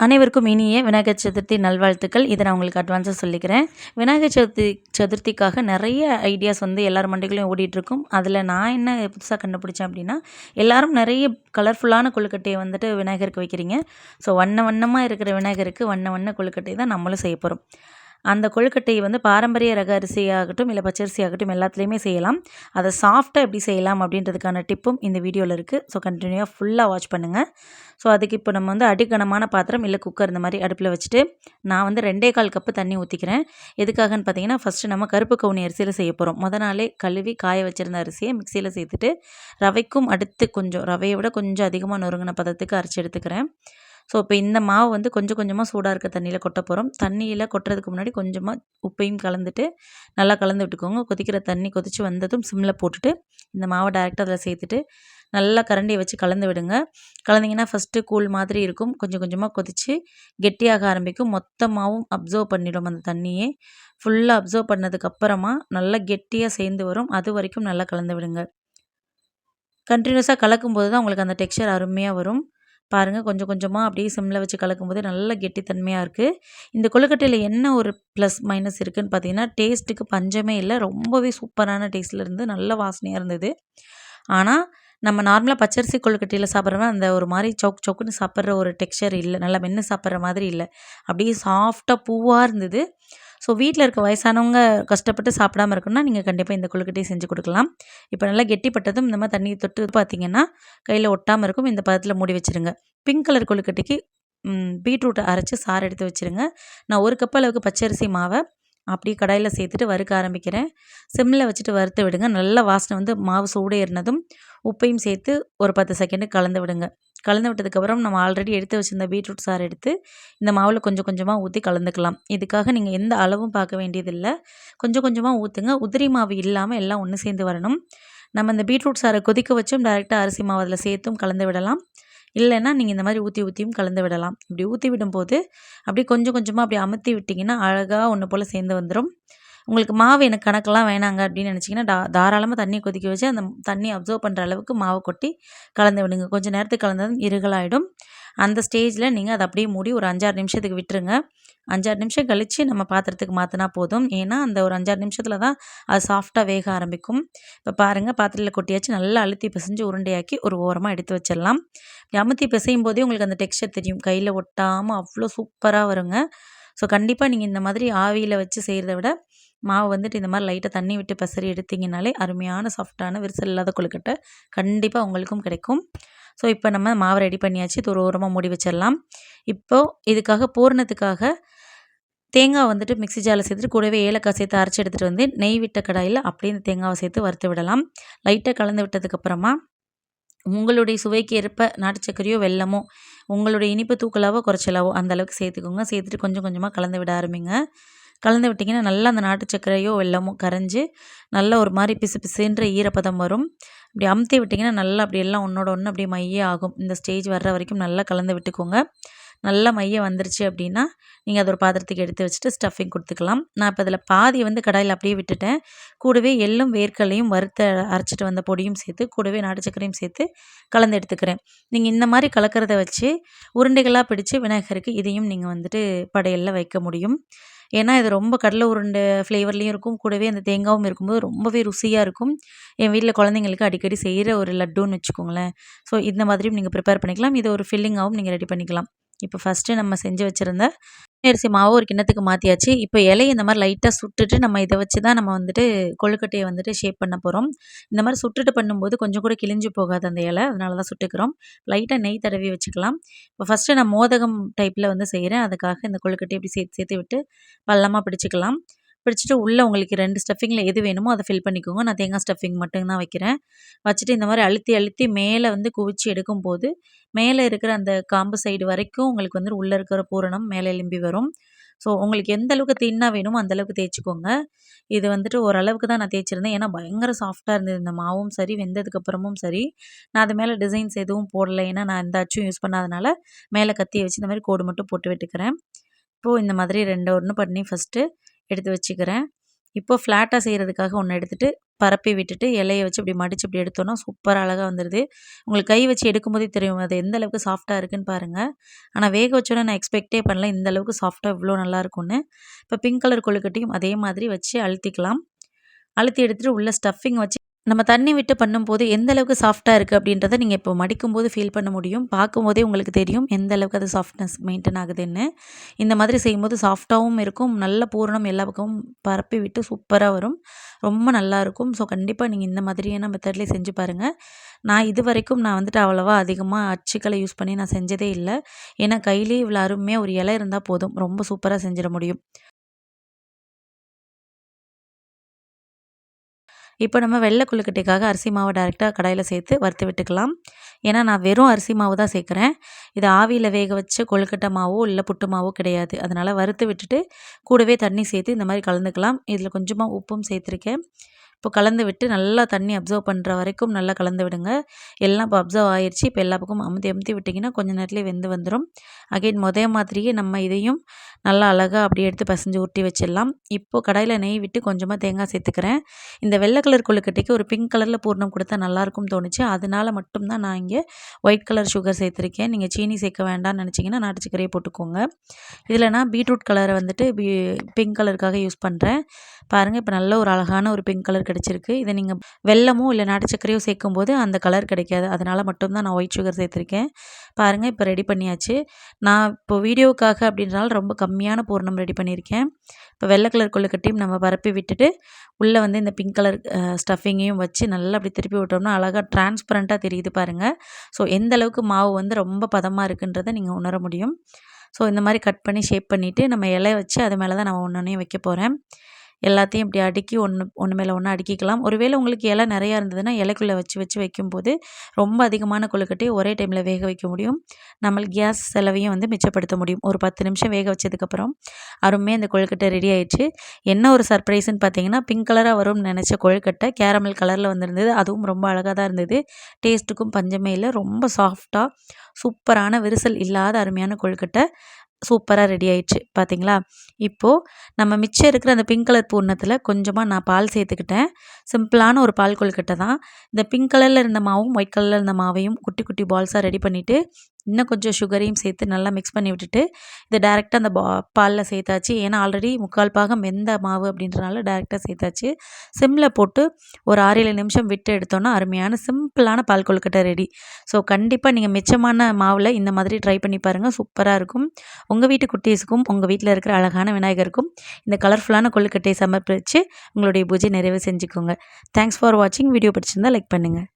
அனைவருக்கும் இனிய விநாயகர் சதுர்த்தி நல்வாழ்த்துக்கள். இதை நான் உங்களுக்கு அட்வான்ஸாக சொல்லிக்கிறேன். விநாயகர் சதுர்த்தி சதுர்த்திக்காக நிறைய ஐடியாஸ் வந்து எல்லார் மண்டைகளையும் ஓடிட்டுருக்கும். அதில் நான் என்ன புதுசாக கண்டுபிடிச்சேன் அப்படின்னா எல்லாரும் நிறைய கலர்ஃபுல்லான கொழுக்கட்டையை வந்துட்டு விநாயகருக்கு வைக்கிறீங்க. ஸோ வண்ண வண்ணமாக இருக்கிற விநாயகருக்கு வண்ண வண்ண கொழுக்கட்டை தான் நம்மளும் செய்ய போகிறோம் அந்த கொழுக்கட்டையை வந்து பாரம்பரிய ரக அரிசியாகட்டும் இல்லை பச்சரிசி ஆகட்டும் எல்லாத்துலேயுமே செய்யலாம். அதை சாஃப்டாக எப்படி செய்யலாம் அப்படின்றதுக்கான டிப்பும் இந்த வீடியோவில் இருக்குது ஸோ கண்டினியூவாக ஃபுல்லாக வாட்ச் பண்ணுங்கள் ஸோ அதுக்கு இப்போ நம்ம வந்து அடிக்கனமான பாத்திரம் இல்லை குக்கர் இந்த மாதிரி அடுப்பில் வச்சுட்டு நான் வந்து ரெண்டே கால் கப்பு தண்ணி ஊற்றிக்கிறேன் எதுக்காகன்னு பார்த்தீங்கன்னா ஃபஸ்ட்டு நம்ம கருப்பு கவுனி அரிசியில் செய்ய போகிறோம் முத நாளே கழுவி காய வச்சுருந்த அரிசியை மிக்சியில் சேர்த்துட்டு ரவைக்கும் அடுத்து கொஞ்சம் ரவையை விட கொஞ்சம் அதிகமாக நொறுங்கின பதத்துக்கு அரைச்சி எடுத்துக்கிறேன். ஸோ இப்போ இந்த மாவு வந்து கொஞ்சம் கொஞ்சமாக சூடாக இருக்க தண்ணியில் கொட்ட போகிறோம் தண்ணியில் கொட்டுறதுக்கு முன்னாடி கொஞ்சமாக உப்பையும் கலந்துட்டு நல்லா கலந்து விட்டுக்கோங்க. கொதிக்கிற தண்ணி கொதித்து வந்ததும் சிம்மில் போட்டுட்டு இந்த மாவை டேரெக்டாக அதில் சேர்த்துட்டு நல்லா கரண்டியை வச்சு கலந்து விடுங்க. கலந்திங்கன்னா ஃபஸ்ட்டு கூழ் மாதிரி இருக்கும். கொஞ்சம் கொஞ்சமாக கொதித்து கெட்டியாக ஆரம்பிக்கும். மொத்தமாகவும் அப்சர்வ் பண்ணிடும் அந்த தண்ணியே. ஃபுல்லாக அப்சர்வ் பண்ணதுக்கப்புறமா நல்லா கெட்டியாக சேர்ந்து வரும். அது வரைக்கும் நல்லா கலந்து விடுங்க. கண்டினியூஸாக கலக்கும்போது தான் உங்களுக்கு அந்த டெக்ஸ்சர் அருமையாக வரும். பாருங்கள் கொஞ்சம் கொஞ்சமாக அப்படியே சிம்மில் வச்சு கலக்கும்போது நல்ல கெட்டித்தன்மையாக இருக்குது இந்த கொழுக்கட்டையில் என்ன ஒரு ப்ளஸ் மைனஸ் இருக்குதுன்னு பார்த்தீங்கன்னா டேஸ்ட்டுக்கு பஞ்சமே இல்லை. ரொம்பவே சூப்பரான டேஸ்ட்டில் இருந்து நல்ல வாசனையாக இருந்தது. ஆனால் நம்ம நார்மலாக பச்சரிசி கொழுக்கட்டையில் சாப்பிட்றவன் அந்த ஒரு மாதிரி சவுக் சவுக்குன்னு சாப்பிட்ற ஒரு டெக்ஸ்சர் இல்லை. நல்லா மென்று சாப்பிட்ற மாதிரி இல்லை. அப்படியே சாஃப்டாக பூவாக இருந்தது. ஸோ வீட்டில் இருக்க வயசானவங்க கஷ்டப்பட்டு சாப்பிடாம இருக்கணும்னா நீங்கள் கண்டிப்பாக இந்த கொழுக்கட்டையை செஞ்சு கொடுக்கலாம். இப்போ நல்லா கெட்டிப்பட்டதும் இந்த மாதிரி தண்ணியை தொட்டு பார்த்தீங்கன்னா கையில் ஒட்டாமல் இருக்கும். இந்த பதத்தில் மூடி வச்சுருங்க. பிங்க் கலர் கொழுக்கட்டைக்கு பீட்ரூட்டை அரைச்சி சாறு எடுத்து வச்சுருங்க. நான் ஒரு கப் அளவுக்கு பச்சரிசி மாவை அப்படியே கடாயில் சேர்த்துட்டு வறுக்க ஆரம்பிக்கிறேன். சிம்மில் வச்சுட்டு வறுத்து விடுங்க. நல்ல வாசனை வந்து மாவு சூடு ஏறினதும் உப்பையும் சேர்த்து ஒரு பத்து செகண்டு கலந்து விடுங்க. கலந்து விட்டதுக்கப்புறம் நம்ம ஆல்ரெடி எடுத்து வச்சுருந்த பீட்ரூட் சாறு எடுத்து இந்த மாவில் கொஞ்சம் கொஞ்சமாக ஊற்றி கலந்துக்கலாம். இதுக்காக நீங்கள் எந்த அளவும் பார்க்க வேண்டியதில்லை. கொஞ்சம் கொஞ்சமாக ஊற்றுங்க உதிரி மாவு இல்லாமல் எல்லாம் ஒன்று சேர்ந்து வரணும். நம்ம இந்த பீட்ரூட் சாரை கொதிக்க வச்சும் டேரெக்டாக அரிசி மாவு அதில் சேர்த்தும் கலந்து விடலாம். இல்லைன்னா நீங்கள் இந்த மாதிரி ஊற்றி ஊற்றியும் கலந்து விடலாம். இப்படி ஊற்றி விடும்போது அப்படியே கொஞ்சம் கொஞ்சமாக அப்படி அமுத்தி விட்டிங்கன்னா அழகாக ஒன்று போல் சேர்ந்து வந்துடும் உங்களுக்கு மாவு எனக்கு கணக்கெல்லாம் வேணாங்க அப்படின்னு நினச்சிங்கன்னா டா தாராளமாக தண்ணியை கொதிக்க வச்சு அந்த தண்ணி அப்சர்வ் பண்ணுற அளவுக்கு மாவு கொட்டி கலந்து விடுங்க. கொஞ்சம் நேரத்துக்கு கலந்ததும் இருகலாயிடும். அந்த ஸ்டேஜில் நீங்கள் அதை அப்படியே மூடி ஒரு அஞ்சாறு நிமிஷத்துக்கு விட்டுருங்க. அஞ்சாறு நிமிஷம் கழித்து நம்ம பாத்திரத்துக்கு மாற்றினா போதும். ஏன்னா அந்த ஒரு அஞ்சாறு நிமிஷத்தில் தான் அது சாஃப்டாக வேக ஆரம்பிக்கும். இப்போ பாருங்கள் பாத்திரத்தில் கொட்டியாச்சு நல்லா அழுத்தி பிசைஞ்சு உருண்டையாக்கி ஒரு ஓரமாக எடுத்து வச்சிடலாம். அமுத்தி பிசையும் போதே உங்களுக்கு அந்த டெக்ஸ்டர் தெரியும். கையில் ஒட்டாமல் அவ்வளோ சூப்பராக வருங்க. ஸோ கண்டிப்பாக நீங்கள் இந்த மாதிரி ஆவியில் வச்சு செய்கிறத விட மாவு வந்துட்டு இந்த மாதிரி லைட்டாக தண்ணி விட்டு பசறி எடுத்திங்கனாலே அருமையான சாஃப்டான விரிசல் இல்லாத கொழுக்கட்டை கண்டிப்பாக உங்களுக்கும் கிடைக்கும். ஸோ இப்போ நம்ம மாவை ரெடி பண்ணியாச்சு. இது ஒரு ஓரமாக மூடி வச்சிடலாம். இப்போது இதுக்காக பூரணத்துக்காக தேங்காய் வந்துட்டு மிக்ஸி ஜாரில் சேர்த்துட்டு கூடவே ஏலக்காய் சேர்த்து அரைச்சி எடுத்துகிட்டு வந்து நெய் விட்ட கடாயில் அப்படியே இந்த தேங்காவை சேர்த்து வறுத்து விடலாம். லைட்டாக கலந்து விட்டதுக்கப்புறமா உங்களுடைய சுவைக்கு ஏற்ப நாட்டு சர்க்கரையோ வெல்லமோ உங்களுடைய இனிப்பு தூக்கலாவோ குறைச்சலாவோ அந்த அளவுக்கு சேர்த்துக்கோங்க. சேர்த்துட்டு கொஞ்சம் கொஞ்சமாக கலந்து விட ஆரம்பிங்க. கலந்து விட்டிங்கன்னா நல்லா அந்த நாட்டு சர்க்கரையோ எல்லாமோ கரைஞ்சி நல்ல ஒரு மாதிரி பிசு பிசுன்ற ஈரப்பதம் வரும். அப்படி அமுத்தி விட்டிங்கன்னா நல்லா அப்படி எல்லாம் ஒன்றோட ஒன்று அப்படியே மைய ஆகும். இந்த ஸ்டேஜ் வர்ற வரைக்கும் நல்லா கலந்து விட்டுக்கோங்க. நல்லா மைய வந்துருச்சு அப்படின்னா நீங்கள் அதை ஒரு பாத்திரத்துக்கு எடுத்து வச்சுட்டு ஸ்டஃபிங் கொடுத்துக்கலாம். நான் இப்போ அதில் பாதி வந்து கடாயில் அப்படியே விட்டுட்டேன். கூடவே எள்ளும் வேர்க்கலையும் வறுத்த அரைச்சிட்டு வந்த பொடியும் சேர்த்து கூடவே நாட்டு சக்கரையும் சேர்த்து கலந்து எடுத்துக்கிறேன். நீங்கள் இந்த மாதிரி கலக்கிறத வச்சு உருண்டைகளாக பிடிச்சி விநாயகருக்கு இதையும் நீங்கள் வந்துட்டு படையலில் வைக்க முடியும். ஏன்னா இது ரொம்ப கடலை உருண்டை ஃப்ளேவர்லேயும் இருக்கும். கூடவே அந்த தேங்காவும் இருக்கும்போது ரொம்பவே ருசியாக இருக்கும். என் வீட்டில் குழந்தைங்களுக்கு அடிக்கடி செய்கிற ஒரு லட்டுன்னு வச்சுக்கோங்களேன். ஸோ இந்த மாதிரியும் நீங்கள் ப்ரிப்பேர் பண்ணிக்கலாம். இதை ஒரு ஃபில்லிங்காகவும் நீங்கள் ரெடி பண்ணிக்கலாம். இப்போ ஃபஸ்ட்டு நம்ம செஞ்சு வச்சுருந்த அரிசி மாவு ஒரு கிண்ணத்துக்கு மாற்றியாச்சு இப்போ இலையை இந்த மாதிரி லைட்டாக சுட்டுட்டு நம்ம இதை வச்சு தான் நம்ம வந்துட்டு கொழுக்கட்டையை வந்துட்டு ஷேப் பண்ண போகிறோம் இந்த மாதிரி சுட்டுட்டு பண்ணும்போது கொஞ்சம் கூட கிழிஞ்சு போகாது அந்த இலை. அதனால தான் சுட்டுக்கிறோம். லைட்டாக நெய் தடவி வச்சுக்கலாம். இப்போ ஃபஸ்ட்டு நான் மோதகம் டைப்பில் வந்து செய்கிறேன் அதுக்காக இந்த கொழுக்கட்டையை இப்படி சேர்த்து சேர்த்து விட்டு பள்ளமாக பிடிச்சிக்கலாம். பிடிச்சிட்டு உள்ளே உங்களுக்கு ரெண்டு ஸ்டஃபிங்கில் எது வேணுமோ அதை ஃபில் பண்ணிக்கோங்க. நான் தேங்காய் ஸ்டஃபிங் மட்டும்தான் வைக்கிறேன். வச்சுட்டு இந்த மாதிரி அழுத்தி அழுத்தி மேலே வந்து குவிச்சு எடுக்கும்போது மேலே இருக்கிற அந்த காம்பு சைடு வரைக்கும் உங்களுக்கு வந்து உள்ளே இருக்கிற பூரணம் மேலே எலும்பி வரும். ஸோ உங்களுக்கு எந்த அளவுக்கு தின்னாக வேணுமோ அந்தளவுக்கு தேய்ச்சிக்கோங்க. இது வந்துட்டு ஓரளவுக்கு தான் நான் தேய்ச்சிருந்தேன். ஏன்னா பயங்கர சாஃப்டாக இருந்தது. இந்த மாவும் சரி வெந்ததுக்கப்புறமும் சரி. நான் அது மேலே டிசைன்ஸ் எதுவும் போடலை. ஏன்னா நான் எந்த அச்சும் யூஸ் பண்ணாதனால மேலே கத்தியை வச்சு இந்த மாதிரி கோடு மட்டும் போட்டு விட்டுக்கிறேன். இப்போது இந்த மாதிரி ரெண்டு ஒன்று பண்ணி ஃபஸ்ட்டு எடுத்து வச்சுக்கிறேன். இப்போ ஃப்ளாட்டாக செய்கிறதுக்காக ஒன்று எடுத்துகிட்டு பரப்பி விட்டுட்டு இலையை வச்சு இப்படி மடித்து இப்படி எடுத்தோன்னா சூப்பராக அழகாக வந்துடுது உங்களுக்கு கை வச்சு எடுக்கும்போதே தெரியும் அது எந்த அளவுக்கு சாஃப்டாக இருக்குன்னு பாருங்கள் ஆனால் வேக வச்சோன்னே நான் எக்ஸ்பெக்டே பண்ணல இந்த அளவுக்கு சாஃப்டாக இவ்வளோ நல்லா இருக்கும்னு. இப்போ பிங்க் கலர் கொழுக்கட்டையும் அதே மாதிரி வச்சு அழுத்திக்கலாம். அழுத்தி எடுத்துகிட்டு உள்ளே ஸ்டஃபிங் வச்சு நம்ம தண்ணி விட்டு பண்ணும்போது எந்த அளவுக்கு சாஃப்டாக இருக்குது அப்படின்றத நீங்கள் இப்போ மடிக்கும் போது ஃபீல் பண்ண முடியும். பார்க்கும்போதே உங்களுக்கு தெரியும் எந்த அளவுக்கு அது சாஃப்ட்னஸ் மெயின்டைன் ஆகுதுன்னு. இந்த மாதிரி செய்யும்போது சாஃப்டாகவும் இருக்கும். நல்ல பூரணம் எல்லா பக்கமும் பரப்பி விட்டு சூப்பராக வரும். ரொம்ப நல்லாயிருக்கும் ஸோ கண்டிப்பாக நீங்கள் இந்த மாதிரியான மெத்தட்லேயே செஞ்சு பாருங்கள் நான் இது வரைக்கும் நான் வந்துட்டு அவ்வளோவா அதிகமாக அச்சுக்களை யூஸ் பண்ணி நான் செஞ்சதே இல்லை. ஏன்னா கையிலே இவ்வளோ அருமையாக ஒரு இலை இருந்தால் போதும். ரொம்ப சூப்பராக செஞ்சிட முடியும். இப்போ நம்ம வெள்ளை கொழுக்கட்டைக்காக அரிசி மாவை டேரெக்டாக கடாயில் சேர்த்து வறுத்து விட்டுக்கலாம். ஏன்னா நான் வெறும் அரிசி மாவு தான் சேர்க்குறேன். இது ஆவியில் வேக வச்ச கொழுக்கட்டை மாவோ இல்லை புட்டு மாவோ கிடையாது. அதனால் வறுத்து விட்டுட்டு கூடவே தண்ணி சேர்த்து இந்த மாதிரி கலந்துக்கலாம். இதில் கொஞ்சமாக உப்பும் சேர்த்துருக்கேன். இப்போ கலந்து விட்டு நல்லா தண்ணி அப்சர்வ் பண்ணுற வரைக்கும் நல்லா கலந்து விடுங்க. எல்லாம் இப்போ அப்சர்வ் ஆயிடுச்சு இப்போ எல்லா பக்கமும் அமுத்தி அமுத்தி விட்டிங்கன்னா கொஞ்சம் நேரத்துலேயே வெந்து வந்துடும் அகைன் முதல் மாதிரியே நம்ம இதையும் நல்லா அழகாக அப்படியே எடுத்து பசஞ்சு உருட்டி வச்சிடலாம். இப்போது கடையில் நெய் விட்டு கொஞ்சமாக தேங்காய் சேர்த்துக்கிறேன். இந்த வெள்ளை கலர் கொழுக்கட்டைக்கு ஒரு பிங்க் கலரில் பூர்ணம் கொடுத்தா நல்லாயிருக்கும் தோணுச்சு. அதனால் மட்டும்தான் நான் இங்கே ஒயிட் கலர் சுகர் சேர்த்துருக்கேன். நீங்கள் சீனி சேர்க்க வேண்டாம்னு நினச்சிங்கன்னா நாட்டு போட்டுக்கோங்க. இதில் நான் பீட்ரூட் கலரை வந்துட்டு பிங்க் கலருக்காக யூஸ் பண்ணுறேன் பாருங்கள் இப்போ நல்ல ஒரு அழகான ஒரு பிங்க் கலர் கிடச்சிருக்கு. இதை நீங்கள் வெள்ளமோ இல்லை நாட்டு சர்க்கரையோ சேர்க்கும்போது அந்த கலர் கிடைக்காது. அதனால் மட்டும்தான் நான் ஒயிட் சுகர் சேர்த்துருக்கேன். பாருங்கள் இப்போ ரெடி பண்ணியாச்சு. நான் இப்போ வீடியோவுக்காக அப்படின்றனால ரொம்ப கம்மியான பூர்ணம் ரெடி பண்ணியிருக்கேன். இப்போ வெள்ளை கலர் கொழுக்கட்டையும் நம்ம பரப்பி விட்டுட்டு உள்ளே வந்து இந்த பிங்க் கலர் ஸ்டஃபிங்கையும் வச்சு நல்லா அப்படி திருப்பி விட்டோம்னா அழகாக டிரான்ஸ்பரண்ட்டாக தெரியுது பாருங்கள் ஸோ எந்த அளவுக்கு மாவு வந்து ரொம்ப பதமாக இருக்குன்றதை நீங்கள் உணர முடியும். ஸோ இந்த மாதிரி கட் பண்ணி ஷேப் பண்ணிவிட்டு நம்ம இலைய வச்சு அது மேலே தான் நான் ஒன்று ஒன்றையும் வைக்க போகிறேன் எல்லாத்தையும் இப்படி அடுக்கி ஒன்று ஒன்று மேலே ஒன்று அடுக்கிக்கலாம். ஒருவேளை உங்களுக்கு இலை நிறையா இருந்ததுன்னா இலைக்குள்ளே வச்சு வச்சு வைக்கும்போது ரொம்ப அதிகமான கொழுக்கட்டையை ஒரே டைமில் வேக வைக்க முடியும். நம்மளுக்கு கேஸ் செலவையும் வந்து மிச்சப்படுத்த முடியும். ஒரு பத்து நிமிஷம் வேக வச்சதுக்கப்புறம் அருமையாக அந்த கொழுக்கட்டை ரெடி ஆயிடுச்சு. என்ன ஒரு சர்ப்ரைஸ்ன்னு பார்த்தீங்கன்னா பிங்க் கலராக வரும்னு நினச்ச கொழுக்கட்டை கேரமல் கலரில் வந்திருந்தது. அதுவும் ரொம்ப அழகாக தான் இருந்தது. டேஸ்ட்டுக்கும் பஞ்சமே இல்லை. ரொம்ப சாஃப்டாக சூப்பரான விரிசல் இல்லாத அருமையான கொழுக்கட்டை. சூப்பராக ரெடி ஆயிடுச்சு பார்த்தீங்களா இப்போது நம்ம மிச்சம் இருக்கிற அந்த பிங்க் கலர் பூர்ணத்தில் கொஞ்சமாக நான் பால் சேர்த்துக்கிட்டேன். சிம்பிளான ஒரு பால் கொழுக்கட்டை தான். இந்த பிங்க் கலரில் இருந்த மாவும் ஒயிட் கலரில் இருந்த மாவையும் குட்டி குட்டி பால்ஸாக ரெடி பண்ணிவிட்டு இன்னும் கொஞ்சம் சுகரையும் சேர்த்து நல்லா மிக்ஸ் பண்ணி விட்டுட்டு இதை டேரெக்டாக அந்த பா பாலில் சேர்த்தாச்சு. ஏன்னா ஆல்ரெடி முக்கால் பாகம் வெந்த மாவு அப்படின்றனால டேரெக்டாக சேர்த்தாச்சு. சிம்மில் போட்டு ஒரு ஆறு ஏழு நிமிஷம் விட்டு எடுத்தோன்னா அருமையான சிம்பிளான பால் கொழுக்கட்டை ரெடி ஸோ கண்டிப்பாக நீங்கள் மிச்சமான மாவில் இந்த மாதிரி ட்ரை பண்ணி பாருங்கள் சூப்பராக இருக்கும். உங்கள் வீட்டு குட்டீஸுக்கும் உங்கள் வீட்டில் இருக்கிற அழகான விநாயகருக்கும் இந்த கலர்ஃபுல்லான கொழுக்கட்டையை சமர்ப்பித்து உங்களுடைய பூஜை நிறைவு செஞ்சுக்கோங்க. தேங்க்ஸ் ஃபார் வாட்சிங் வீடியோ பிடிச்சிருந்தால் லைக் பண்ணுங்கள்